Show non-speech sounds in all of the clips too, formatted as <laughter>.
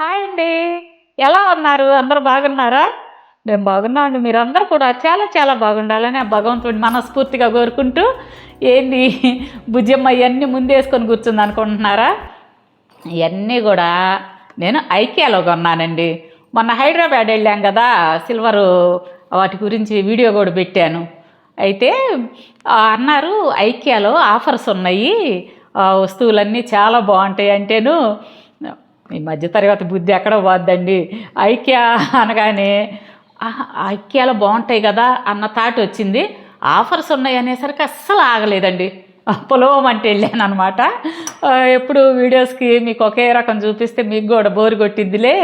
Hi అండి. ఎలా ఉన్నారు? అందరూ బాగున్నారా? నేను బాగున్నాను. మీరందరూ కూడా చాలా చాలా బాగుండాలని ఆ భగవంతుడిని మనస్ఫూర్తిగా కోరుకుంటూ ఏంది? భుజమ్మ ఇవన్నీ ముందేసుకొని కూర్చుంది అనుకుంటున్నారా? ఇవన్నీ కూడా నేను ఐకియాలో కొన్నానండి. మొన్న హైదరాబాద్ వెళ్ళాం కదా సిల్వరు వాటి గురించి వీడియో కూడా పెట్టాను. అయితే అన్నారు ఐకియాలో ఆఫర్స్ ఉన్నాయి. ఆ, వస్తువులన్నీ చాలా బాగుంటాయి అంటేను ఈ మధ్య తరగతి బుద్ధి ఎక్కడ పోద్దండి. ఐక్య అనగానే ఐక్యాలు బాగుంటాయి కదా అన్న థాట్ వచ్చింది. ఆఫర్స్ ఉన్నాయి అనేసరికి అస్సలు ఆగలేదండి. పొలం అంటే వెళ్ళాను అనమాట ఎప్పుడు వీడియోస్కి మీకు ఒకే రకం చూపిస్తే మీకు కూడా బోరు కొట్టిద్దిలే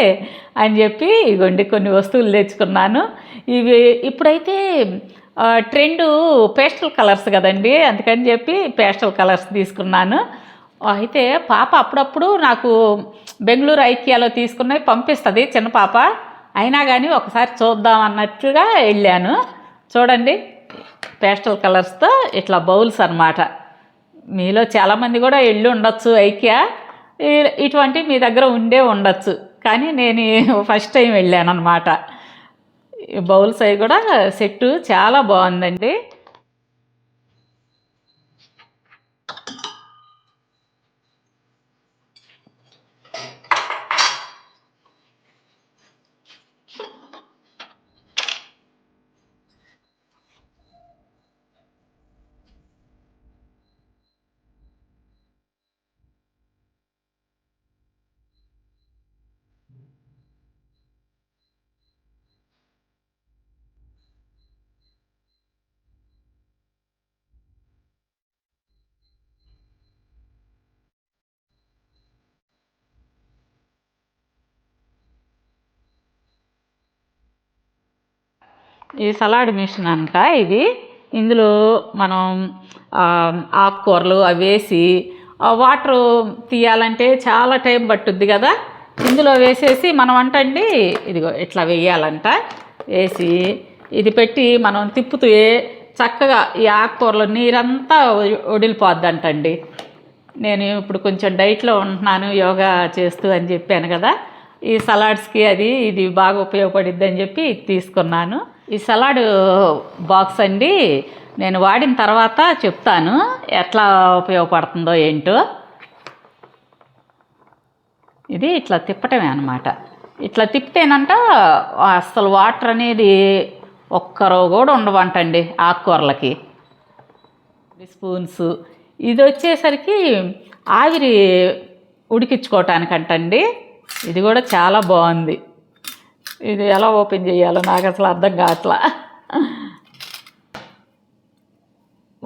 అని చెప్పి ఇగోండి కొన్ని వస్తువులు తెచ్చుకున్నాను. ఇవి ఇప్పుడైతే ట్రెండు పేస్టల్ కలర్స్ కదండి. అందుకని చెప్పి పేస్టల్ కలర్స్ తీసుకున్నాను. అయితే పాప అప్పుడప్పుడు నాకు బెంగళూరు ఐక్యాలో తీసుకున్నవి పంపిస్తుంది చిన్న పాప. అయినా కానీ ఒకసారి చూద్దాం అన్నట్టుగా వెళ్ళాను. చూడండి పేస్టల్ కలర్స్తో ఇట్లా బౌల్స్ అన్నమాట. మీలో చాలామంది కూడా వెళ్ళి ఉండొచ్చు ఐక్య. ఇటువంటి మీ దగ్గర ఉండే ఉండొచ్చు. కానీ నేను ఫస్ట్ టైం వెళ్ళాను అనమాట బౌల్స్ అవి కూడా సెట్టు చాలా బాగుందండి. ఈ సలాడ్ మిషన్ అంట ఇది. ఇందులో మనం ఆకుకూరలు అవి వేసి వాటర్ తీయాలంటే చాలా టైం పట్టుద్ది కదా. ఇందులో వేసేసి మనం అంటండి ఇదిగో ఇట్లా వేయాలంట. వేసి ఇది పెట్టి మనం తిప్పుతూ చక్కగా ఈ ఆకుకూరలో నీరంతా వడిలిపోద్దంటండి నేను ఇప్పుడు కొంచెం డైట్లో ఉంటున్నాను యోగా చేస్తూ అని చెప్పాను కదా. ఈ సలాడ్స్కి అది ఇది బాగా ఉపయోగపడిద్ది అని చెప్పి తీసుకున్నాను. ఈ సలాడ్ బాక్స్ అండి నేను వాడిన తర్వాత చెప్తాను ఎట్లా ఉపయోగపడుతుందో ఏంటో. ఇది ఇట్లా తిప్పటమే అనమాట ఇట్లా తిప్పితేనంట అసలు వాటర్ అనేది ఒక్కరో కూడా ఉండవంటండి ఆకుకూరలకి. స్పూన్స్. ఇది వచ్చేసరికి ఆవిరి ఉడికించుకోవటానికంటండి. ఇది కూడా చాలా బాగుంది. ఇది ఎలా ఓపెన్ చేయాలో నాకు అసలు అర్థం కావట్లా.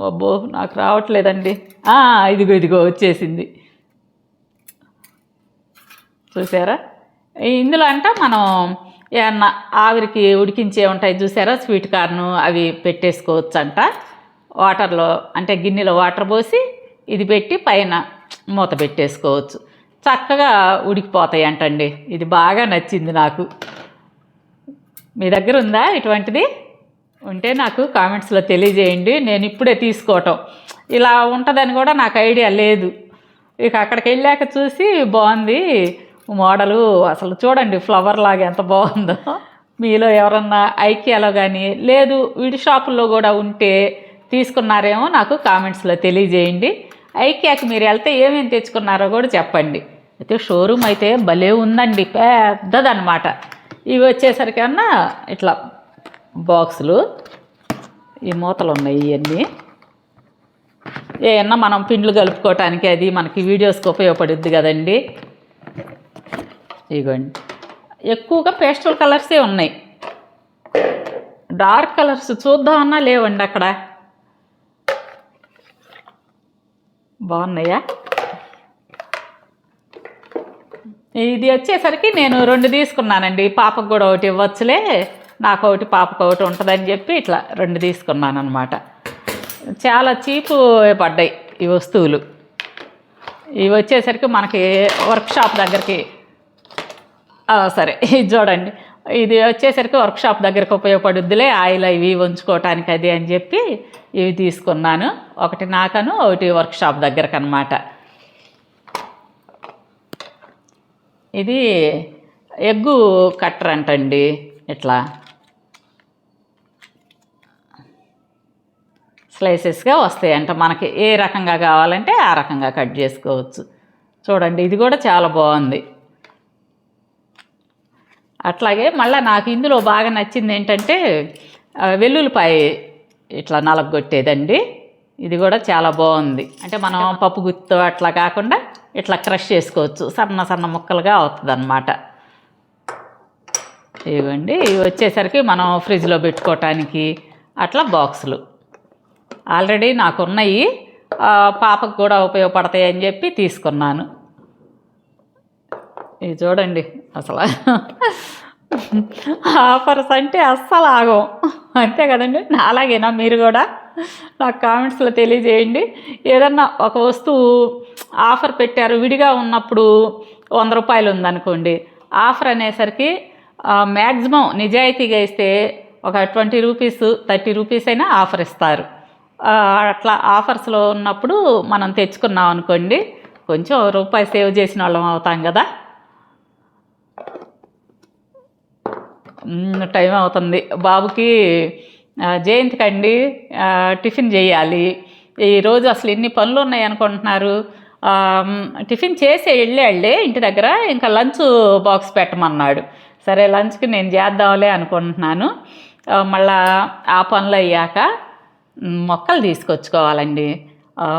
అబ్బో నాకు రావట్లేదండి. ఇదిగో ఇదిగో వచ్చేసింది. చూసారా? ఇందులో అంట మనం ఏమన్నా ఆవిరికి ఉడికించే ఉంటాయి చూసారా? స్వీట్ కార్న్ అవి పెట్టేసుకోవచ్చు అంట వాటర్లో అంటే గిన్నెలో వాటర్ పోసి ఇది పెట్టి పైన మూత పెట్టేసుకోవచ్చు. చక్కగా ఉడికిపోతాయి అంటండి ఇది బాగా నచ్చింది నాకు. మీ దగ్గర ఉందా ఇటువంటిది? ఉంటే నాకు కామెంట్స్లో తెలియజేయండి. నేను ఇప్పుడే తీసుకోవటం. ఇలా ఉంటుందని కూడా నాకు ఐడియా లేదు. ఇక అక్కడికి వెళ్ళాక చూసి బాగుంది. మోడలు అసలు చూడండి ఫ్లవర్ లాగా ఎంత బాగుందో. మీలో ఎవరన్నా ఐకియాలో కానీ లేదు విడి షాపుల్లో కూడా ఉంటే తీసుకున్నారేమో నాకు కామెంట్స్లో తెలియజేయండి. ఐకియాకి మీరు వెళ్తే ఏమేమి తెచ్చుకున్నారో కూడా చెప్పండి. అయితే షోరూమ్ అయితే భలే ఉందండి. పెద్దదనమాట ఇవి వచ్చేసరికి అన్నా ఇట్లా బాక్సులు. ఈ మూతలు ఉన్నాయి ఇవన్నీ ఏమన్నా మనం పిండ్లు కలుపుకోవటానికి అది మనకి వీడియోస్కి ఉపయోగపడుద్ది కదండి. ఇగోండి. ఎక్కువగా పేస్టల్ కలర్సే ఉన్నాయి. డార్క్ కలర్స్ చూద్దామన్నా లేవండి అక్కడ. బాగున్నాయా? ఇది వచ్చేసరికి నేను రెండు తీసుకున్నానండి. పాపకు కూడా ఒకటి ఇవ్వచ్చులే. నాకు ఒకటి పాపకు ఒకటి ఉంటుందని చెప్పి ఇట్లా రెండు తీసుకున్నాను అనమాట చాలా చీపు పడ్డాయి ఈ వస్తువులు. ఇవి వచ్చేసరికి మనకి వర్క్షాప్ దగ్గరికి సరే <laughs> ఇది చూడండి. ఇది వచ్చేసరికి వర్క్షాప్ దగ్గరికి ఉపయోగపడుద్దిలే. ఆయిల్ ఇవి ఉంచుకోవటానికి అది అని చెప్పి ఇవి తీసుకున్నాను. ఒకటి నాకను ఒకటి వర్క్షాప్ దగ్గరకు అనమాట ఇది ఎగ్గు కట్టర్ అంటండి ఇట్లా. స్లైసెస్గా వస్తాయి అంట మనకి ఏ రకంగా కావాలంటే ఆ రకంగా కట్ చేసుకోవచ్చు. చూడండి ఇది కూడా చాలా బాగుంది. అట్లాగే మళ్ళీ నాకు ఇందులో బాగా నచ్చింది ఏంటంటే వెల్లుల్లిపాయ ఇట్లా నలగొట్టేదండి. ఇది కూడా చాలా బాగుంది. అంటే మనం పప్పు గుత్తో అట్లా కాకుండా ఇట్లా క్రష్ చేసుకోవచ్చు. సన్న సన్న ముక్కలుగా అవుతుంది అనమాట ఇవ్వండి. ఇవి వచ్చేసరికి మనం ఫ్రిడ్జ్లో పెట్టుకోవటానికి అట్లా బాక్సులు. ఆల్రెడీ నాకు ఉన్నాయి పాపకు కూడా ఉపయోగపడతాయి అని చెప్పి తీసుకున్నాను. ఇది చూడండి అసలు. ఆఫర్స్ అంటే అస్సలు ఆగం అంతే కదండి. అలాగేనా మీరు కూడా? నాకు కామెంట్స్లో తెలియజేయండి. ఏదన్నా ఒక వస్తువు ఆఫర్ పెట్టారు విడిగా ఉన్నప్పుడు వంద రూపాయలు ఉందనుకోండి. ఆఫర్ అనేసరికి మ్యాక్సిమం నిజాయితీగా ఇస్తే ఒక ట్వంటీ రూపీస్ థర్టీ రూపీస్ అయినా ఆఫర్ ఇస్తారు. అట్లా ఆఫర్స్లో ఉన్నప్పుడు మనం తెచ్చుకున్నాం అనుకోండి కొంచెం రూపాయి సేవ్ చేసిన వాళ్ళం అవుతాం కదా. టైం అవుతుంది. బాబుకి ఆ, అండి టిఫిన్ చేయాలి. ఈరోజు అసలు ఎన్ని పనులు ఉన్నాయి అనుకుంటున్నారు టిఫిన్ చేసి వెళ్ళాళ్ళే ఇంటి దగ్గర ఇంకా లంచ్ బాక్స్ పెట్టమన్నాడు. సరే లంచ్కి నేను చేద్దాంలే అనుకుంటున్నాను. మళ్ళా ఆ పనులు అయ్యాక మొక్కలు తీసుకొచ్చుకోవాలండి.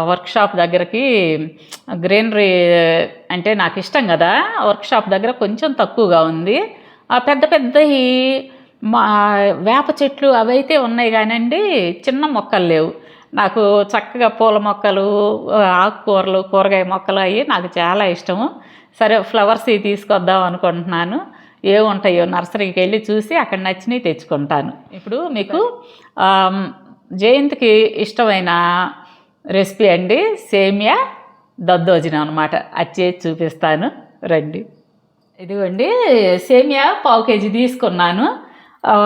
వర్క్షాప్ దగ్గరికి గ్రీనరీ అంటే నాకు ఇష్టం కదా వర్క్షాప్ దగ్గర కొంచెం తక్కువగా ఉంది. పెద్ద పెద్ద మా వేప చెట్లు అవైతే ఉన్నాయి కానండి చిన్న మొక్కలు లేవు. నాకు చక్కగా పూల మొక్కలు ఆకుకూరలు కూరగాయ మొక్కలు అవి నాకు చాలా ఇష్టము. సరే ఫ్లవర్స్ ఇవి తీసుకొద్దాం అనుకుంటున్నాను. ఏముంటాయో నర్సరీకి వెళ్ళి చూసి అక్కడ నచ్చినవి తెచ్చుకుంటాను. ఇప్పుడు మీకు జయంత్కి జయంతికి ఇష్టమైన రెసిపీ అండి సేమియా దద్దోజనం అనమాట అచ్చే చూపిస్తాను. రండి. ఇదిగోండి సేమియా పావు కేజీ తీసుకున్నాను.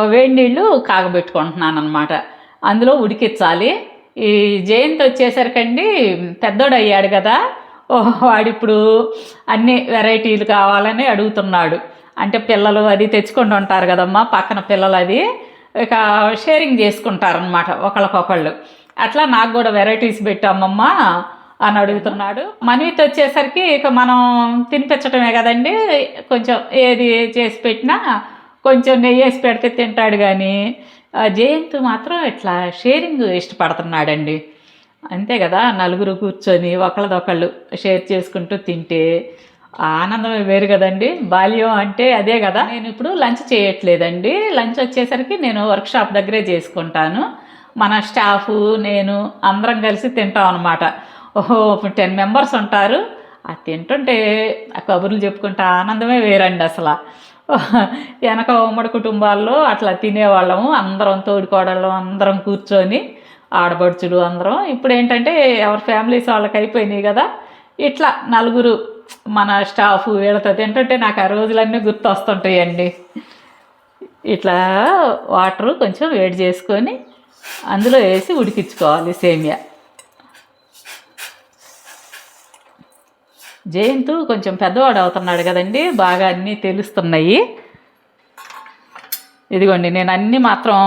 వేడి నీళ్ళు కాగబెట్టుకుంటున్నాను అనమాట అందులో ఉడికించాలి. ఈ జయంత్ వచ్చేసరికండి పెద్దోడు అయ్యాడు కదా. ఓ, వాడిప్పుడు అన్ని వెరైటీలు కావాలని అడుగుతున్నాడు. అంటే పిల్లలు అది తెచ్చుకుంటూ ఉంటారు కదమ్మా పక్కన పిల్లలు అది. ఇక షేరింగ్ చేసుకుంటారనమాట ఒకళ్ళకొకళ్ళు. అట్లా నాకు కూడా వెరైటీస్ పెట్టామమ్మ అని అడుగుతున్నాడు. మనవితో వచ్చేసరికి ఇక మనం తినిపించటమే కదండి. కొంచెం ఏది చేసి పెట్టినా కొంచెం నెయ్యి వేసి పెడితే తింటాడు కానీ ఆ జయంత్ మాత్రం ఇట్లా షేరింగ్ ఇష్టపడుతున్నాడండి. అంతే కదా నలుగురు కూర్చొని ఒకళ్ళదొకళ్ళు షేర్ చేసుకుంటూ తింటే ఆనందమే వేరు కదండి. బాల్యం అంటే అదే కదా. నేను ఇప్పుడు లంచ్ చేయట్లేదండి. లంచ్ వచ్చేసరికి నేను వర్క్షాప్ దగ్గరే చేసుకుంటాను. మన స్టాఫ్ నేను అందరం కలిసి తింటాం అనమాట ఓహో టెన్ మెంబర్స్ ఉంటారు. ఆ తింటుంటే ఆ కబుర్లు చెప్పుకుంటే ఆనందమే వేరండి అసలు. వెనక ఉమ్మడి కుటుంబాల్లో అట్లా తినేవాళ్ళము. అందరం తోడుకోడళ్ళం అందరం కూర్చొని ఆడబడుచులు అందరం. ఇప్పుడు ఏంటంటే ఎవరి ఫ్యామిలీస్ వాళ్ళకి అయిపోయినాయి కదా. ఇట్లా నలుగురు మన స్టాఫ్ వీళ్ళతో ఏంటంటే నాకు ఆ రోజులన్నీ గుర్తొస్తుంటాయండి. ఇట్లా వాటరు కొంచెం వేడి చేసుకొని అందులో వేసి ఉడికించుకోవాలి సేమియా. జయంతు కొంచెం పెద్దవాడు అవుతున్నాడు కదండి బాగా అన్నీ తెలుస్తున్నాయి. ఇదిగోండి నేను అన్నీ మాత్రం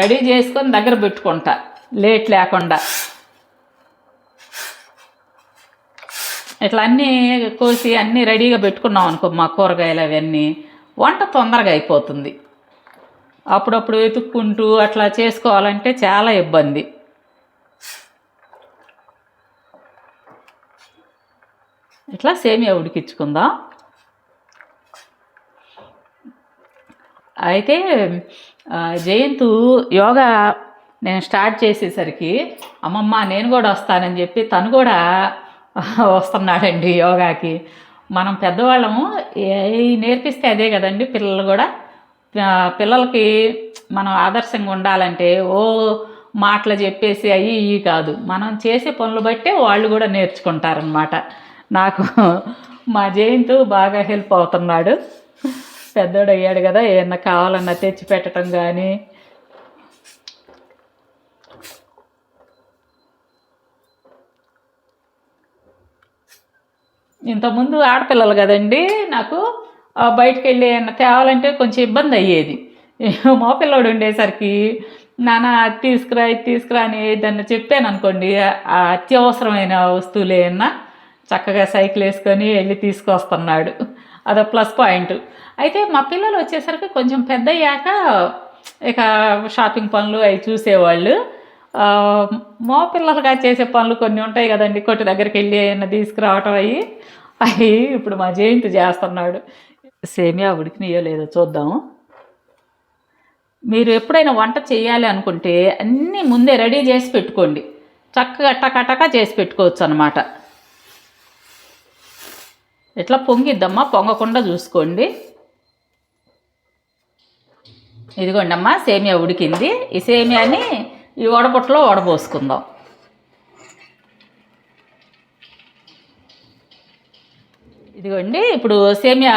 రెడీ చేసుకొని దగ్గర పెట్టుకుంటా లేట్ లేకుండా. ఇట్లా అన్నీ కోసి అన్నీ రెడీగా పెట్టుకున్నాం అనుకో మా కూరగాయలు అవన్నీ వంట తొందరగా అయిపోతుంది. అప్పుడప్పుడు వెతుక్కుంటూ అట్లా చేసుకోవాలంటే చాలా ఇబ్బంది. ఇట్లా సేమియా ఉడికించుకుందాం. అయితే జయంతు యోగా నేను స్టార్ట్ చేసేసరికి అమ్మమ్మ నేను కూడా వస్తానని చెప్పి తను కూడా వస్తున్నాడండి యోగాకి. మనం పెద్దవాళ్ళము నేర్పిస్తే అదే కదండి పిల్లలు కూడా. పిల్లలకి మనం ఆదర్శంగా ఉండాలంటే ఓ మాటలు చెప్పేసి అయ్యి ఇవి కాదు. మనం చేసే పనులు బట్టే వాళ్ళు కూడా నేర్చుకుంటారనమాట నాకు మా జయంతు బాగా హెల్ప్ అవుతున్నాడు. పెద్దోడు అయ్యాడు కదా ఏమన్నా కావాలన్నా తెచ్చి పెట్టడం కానీ ఇంతకుముందు ఆడపిల్లలు కదండి నాకు బయటకు బయటికి వెళ్ళి ఏమన్నా తేవాలంటే కొంచెం ఇబ్బంది అయ్యేది. మా పిల్లోడు ఉండేసరికి నాన్న అది తీసుకురా ఇది తీసుకురా అని ఏదన్నా చెప్పాను అనుకోండి అత్యవసరమైన వస్తువులు ఏమన్నా చక్కగా సైకిల్ వేసుకొని వెళ్ళి తీసుకొస్తున్నాడు. అదో ప్లస్ పాయింట్. అయితే మా పిల్లలు వచ్చేసరికి కొంచెం పెద్ద అయ్యాక ఇక షాపింగ్ పనులు అవి చూసేవాళ్ళు. మా పిల్లలుగా చేసే పనులు కొన్ని ఉంటాయి కదండి. కొట్టు దగ్గరికి వెళ్ళి ఏమైనా తీసుకురావటం అయ్యి అవి ఇప్పుడు మా జయంతి చేస్తున్నాడు. సేమియా ఉడికినాయో లేదో చూద్దాము మీరు ఎప్పుడైనా వంట చేయాలి అనుకుంటే అన్నీ ముందే రెడీ చేసి పెట్టుకోండి. చక్కగా టకాటకా చేసి పెట్టుకోవచ్చు అనమాట ఇట్లా పొంగిద్దమ్మా? పొంగకుండా చూసుకోండి. ఇదిగోండి అమ్మా సేమియా ఉడికింది. ఈ సేమియాని ఈ వడబుట్టలో వడబోసుకుందాం. ఇదిగోండి ఇప్పుడు సేమియా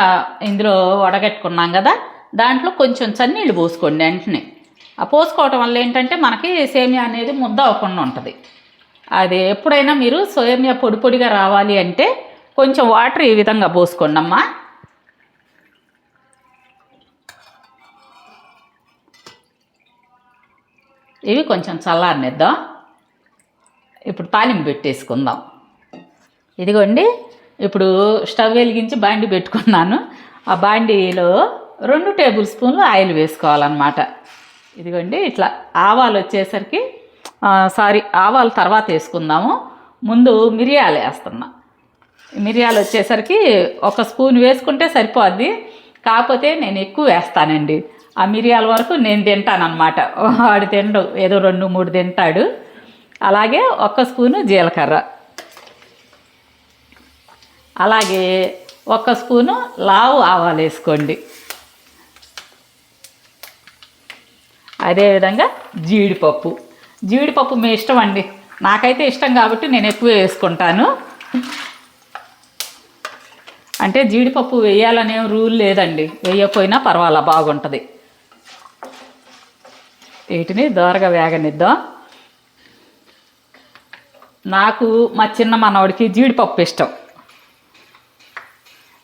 ఇందులో వడగట్టుకున్నాం కదా దాంట్లో కొంచెం చన్నీళ్ళు పోసుకోండి వెంటనే. ఆ పోసుకోవటం వల్ల ఏంటంటే మనకి సేమియా అనేది ముద్ద అవ్వకుండా ఉంటుంది. అది ఎప్పుడైనా మీరు సేమియా పొడి పొడిగా రావాలి అంటే కొంచెం వాటర్ ఈ విధంగా పోసుకోండి అమ్మా ఇవి కొంచెం చల్లారనిద్దాం. ఇప్పుడు తాలింపు పెట్టేసుకుందాం. ఇదిగోండి ఇప్పుడు స్టవ్ వెలిగించి బాండి పెట్టుకున్నాను. ఆ బాండీలో రెండు టేబుల్ స్పూన్లు ఆయిల్ వేసుకోవాలన్నమాట. ఇదిగోండి ఇట్లా ఆవాలు వచ్చేసరికి సారీ ఆవాలు తర్వాత వేసుకుందాము. ముందు మిరియాలు వేస్తున్నా. మిరియాలు వచ్చేసరికి ఒక స్పూన్ వేసుకుంటే సరిపోద్ది. కాకపోతే నేను ఎక్కువ వేస్తానండి. ఆ మిరియాల వరకు నేను తింటానన్నమాట. వాడు తినడు. ఏదో రెండు మూడు తింటాడు. అలాగే ఒక్క స్పూను జీలకర్ర. అలాగే ఒక్క స్పూను లావు ఆవాలు వేసుకోండి. అదేవిధంగా జీడిపప్పు. జీడిపప్పు మీ ఇష్టం అండి. నాకైతే ఇష్టం కాబట్టి నేను ఎక్కువ వేసుకుంటాను. అంటే జీడిపప్పు వేయాలనే రూల్ లేదండి. వేయకపోయినా పర్వాలా బాగుంటుంది. వీటిని దోరగా వేగనిద్దాం. నాకు మా చిన్న మనవడికి జీడిపప్పు ఇష్టం.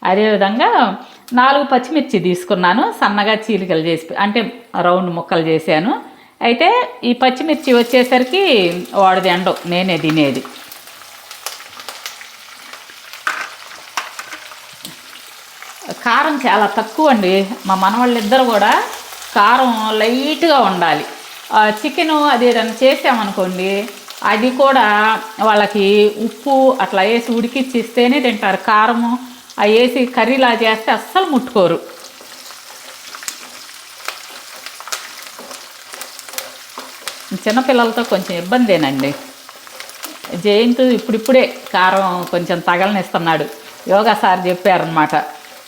అదేవిధంగా నాలుగు పచ్చిమిర్చి తీసుకున్నాను సన్నగా చీలికలు చేసి అంటే రౌండ్ ముక్కలు చేశాను. అయితే ఈ పచ్చిమిర్చి వచ్చేసరికి వాడిది ఎండవు నేనే తినేది. కారం చాలా తక్కువ అండి. మా మనవాళ్ళిద్దరు కూడా కారం లైట్గా ఉండాలి చికెన్ అది ఏదైనా చేసామనుకోండి అది కూడా వాళ్ళకి ఉప్పు అట్లా వేసి ఉడికిచ్చి ఇస్తేనే తింటారు. కారము అవి వేసి కర్రీలా చేస్తే అస్సలు ముట్టుకోరు. చిన్నపిల్లలతో కొంచెం ఇబ్బందేనండి. జయంత్ ఇప్పుడిప్పుడే కారం కొంచెం తగలనిస్తున్నాడు. యోగా సార్ చెప్పారనమాట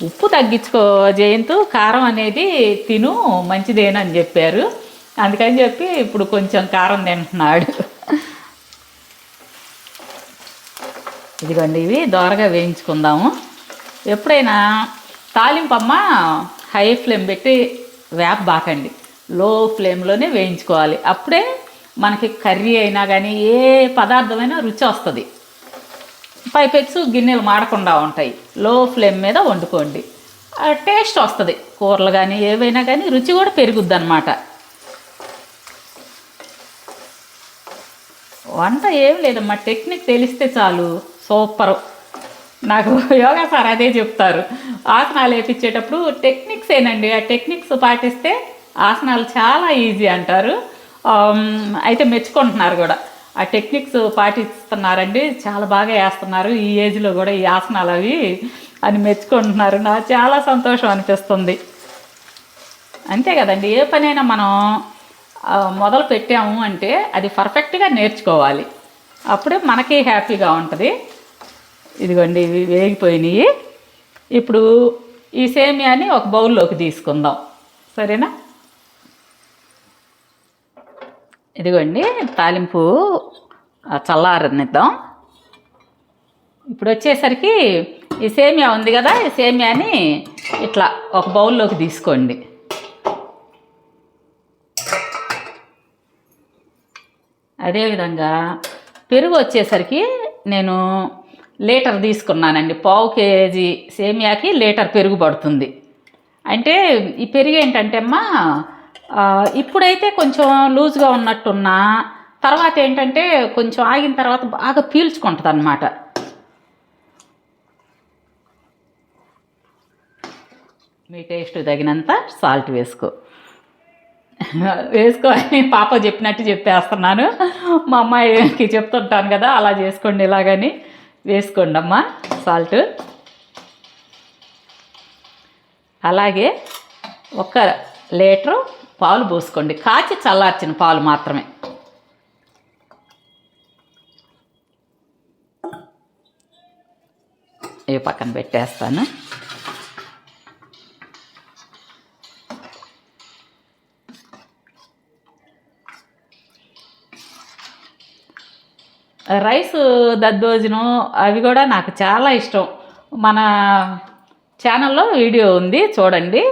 ఉప్పు తగ్గించుకో జయంతు కారం అనేది తిను మంచిదేనని చెప్పారు. అందుకని చెప్పి ఇప్పుడు కొంచెం కారం తింటున్నాడు. ఇదిగోండి ఇవి దోరగా వేయించుకుందాము. ఎప్పుడైనా తాలింపమ్మ హై ఫ్లేమ్ పెట్టి వేప బాకండి. లో ఫ్లేమ్లోనే వేయించుకోవాలి. అప్పుడే మనకి కర్రీ అయినా కానీ ఏ పదార్థమైనా రుచి వస్తుంది. పైపెచ్చు గిన్నెలు మాడకుండా ఉంటాయి. లో ఫ్లేమ్ మీద వండుకోండి. ఆ టేస్ట్ వస్తుంది. కూరలు కానీ ఏవైనా కానీ రుచి కూడా పెరుగుద్ది అనమాట వంట ఏం లేదమ్మా టెక్నిక్ తెలిస్తే చాలు. సూపరు. నాకు యోగా సార్ అదే చెప్తారు. ఆసనాలు వేపించేటప్పుడు టెక్నిక్స్ ఏనండి ఆ టెక్నిక్స్ పాటిస్తే ఆసనాలు చాలా ఈజీ అంటారు. అయితే మెచ్చుకుంటున్నారు కూడా. ఆ టెక్నిక్స్ పాటిస్తున్నారండి. చాలా బాగా వేస్తున్నారు. ఈ ఏజ్లో కూడా ఈ ఆసనాలు అవి అని మెచ్చుకుంటున్నారు. నాకు చాలా సంతోషం అనిపిస్తుంది. అంతే కదండి. ఏ పనైనా మనం మొదలు పెట్టాము అంటే అది పర్ఫెక్ట్గా నేర్చుకోవాలి. అప్పుడే మనకి హ్యాపీగా ఉంటుంది. ఇదిగోండి ఇవి వేగిపోయినాయి. ఇప్పుడు ఈ సేమియాని ఒక బౌల్లోకి తీసుకుందాం. సరేనా? ఇదిగోండి తాలింపు చల్లారనిద్దాం. ఇప్పుడు వచ్చేసరికి ఈ సేమియా ఉంది కదా ఈ సేమియాని ఇట్లా ఒక బౌల్లోకి తీసుకోండి. అదేవిధంగా పెరుగు వచ్చేసరికి నేను లీటర్ తీసుకున్నానండి. పావు కేజీ సేమియాకి లీటర్ పెరుగు పడుతుంది. అంటే ఈ పెరుగు ఏంటంటే అమ్మా ఇప్పుడైతే కొంచెం లూజ్గా ఉన్నట్టున్నా తర్వాత ఏంటంటే కొంచెం ఆగిన తర్వాత బాగా పీల్చుకుంటుంది అనమాట మీ టేస్ట్ తగినంత సాల్ట్ వేసుకో. వేసుకో అని పాప చెప్పినట్టు చెప్పేస్తున్నాను. మా అమ్మాయికి చెప్తుంటాను కదా అలా చేసుకోండి ఇలాగని. వేసుకోండి అమ్మా సాల్ట్. అలాగే ఒక లీటరు పాలు పోసుకోండి. కాచి చల్లార్చిన పాలు మాత్రమే. ఏ పక్కన పెట్టేస్తాను. రైస్ దద్దోజనం అవి కూడా నాకు చాలా ఇష్టం. మన ఛానల్లో వీడియో ఉంది చూడండి.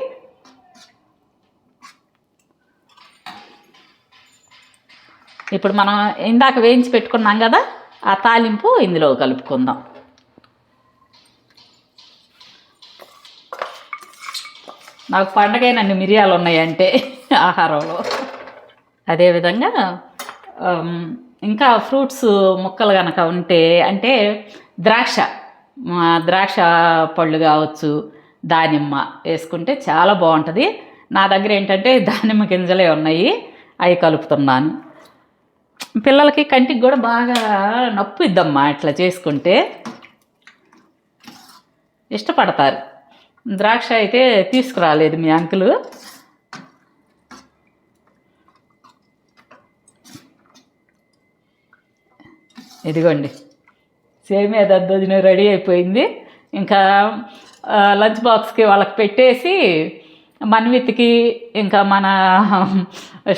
ఇప్పుడు మనం ఇందాక వేయించి పెట్టుకున్నాం కదా ఆ తాలింపు ఇందులో కలుపుకుందాం. నాకు పండగైనన్ని మిరియాలు ఉన్నాయంటే ఆహారంలో. అదేవిధంగా ఇంకా ఫ్రూట్స్ ముక్కలు కనుక ఉంటే అంటే ద్రాక్ష ద్రాక్ష పళ్ళు కావచ్చు దానిమ్మ వేసుకుంటే చాలా బాగుంటుంది. నా దగ్గర ఏంటంటే దానిమ్మ గింజలే ఉన్నాయి అవి కలుపుతున్నాను. పిల్లలకి కంటికి కూడా బాగా నొప్పి ఇద్దమ్మా ఇట్లా చేసుకుంటే. ఇష్టపడతారు. ద్రాక్ష అయితే తీసుకురాలేదు మీ అంకులు. ఇదిగోండి. సేమియా దద్దోజనం రెడీ అయిపోయింది. ఇంకా లంచ్ బాక్స్కి వాళ్ళకి పెట్టేసి మన్విత్కి ఇంకా మన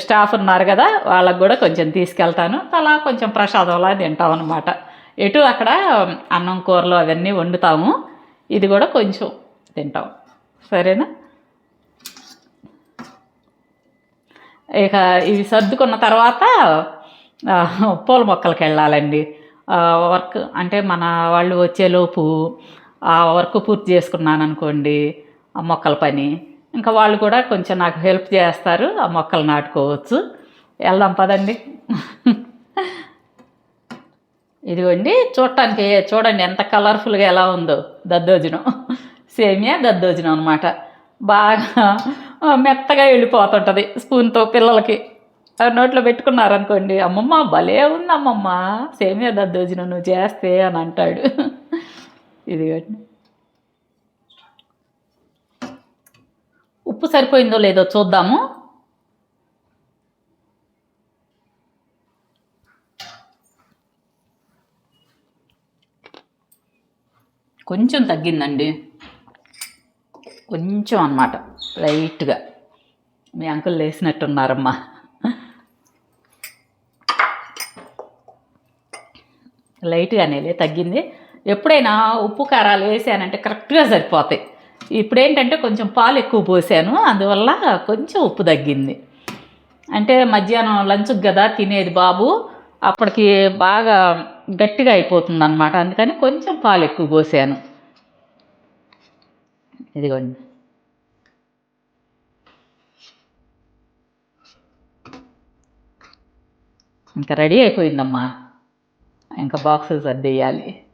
స్టాఫ్ ఉన్నారు కదా వాళ్ళకు కూడా కొంచెం తీసుకెళ్తాను. అలా కొంచెం ప్రసాదంలా తింటాం అనమాట ఎటు అక్కడ అన్నం కూరలు అవన్నీ వండుతాము. ఇది కూడా కొంచెం తింటాం. సరేనా? ఇక ఇవి సర్దుకున్న తర్వాత పూల మొక్కలకి వెళ్ళాలండి. వర్క్ అంటే మన వాళ్ళు వచ్చేలోపు ఆ వర్క్ పూర్తి చేసుకున్నాను అనుకోండి ఆ మొక్కల పని. ఇంకా వాళ్ళు కూడా కొంచెం నాకు హెల్ప్ చేస్తారు ఆ మొక్కలు నాటుకోవచ్చు. వెళ్దాం పదండి. ఇదిగోండి చూడటానికి చూడండి ఎంత కలర్ఫుల్గా ఎలా ఉందో. దద్దోజనం. సేమియా దద్దోజనం అనమాట బాగా మెత్తగా వెళ్ళిపోతుంటుంది స్పూన్తో పిల్లలకి. ఆ నోట్లో పెట్టుకున్నారనుకోండి అమ్మమ్మ భలే ఉంది అమ్మమ్మ సేమియా దద్దోజనం నువ్వు చేస్తే అని అంటాడు. ఇదిగోండి. ఉప్పు సరిపోయిందో లేదో చూద్దాము. కొంచెం తగ్గిందండి. కొంచెం అన్నమాట. లైట్గా. మీ అంకుల్ లేసినట్టున్నారమ్మా. లైట్గానే తగ్గింది. ఎప్పుడైనా ఉప్పు కారాలు వేసానంటే కరెక్ట్గా సరిపోతాయి. ఇప్పుడేంటంటే కొంచెం పాలు ఎక్కువ పోసాను. అందువల్ల కొంచెం ఉప్పు తగ్గింది. అంటే మధ్యాహ్నం లంచ్కి కదా తినేది బాబు. అప్పటికి బాగా గట్టిగా అయిపోతుంది అనమాట అందుకని కొంచెం పాలు ఎక్కువ పోసాను. ఇదిగోండి. ఇంకా రెడీ అయిపోయిందమ్మా. ఇంకా బాక్సెస్ సర్దేయాలి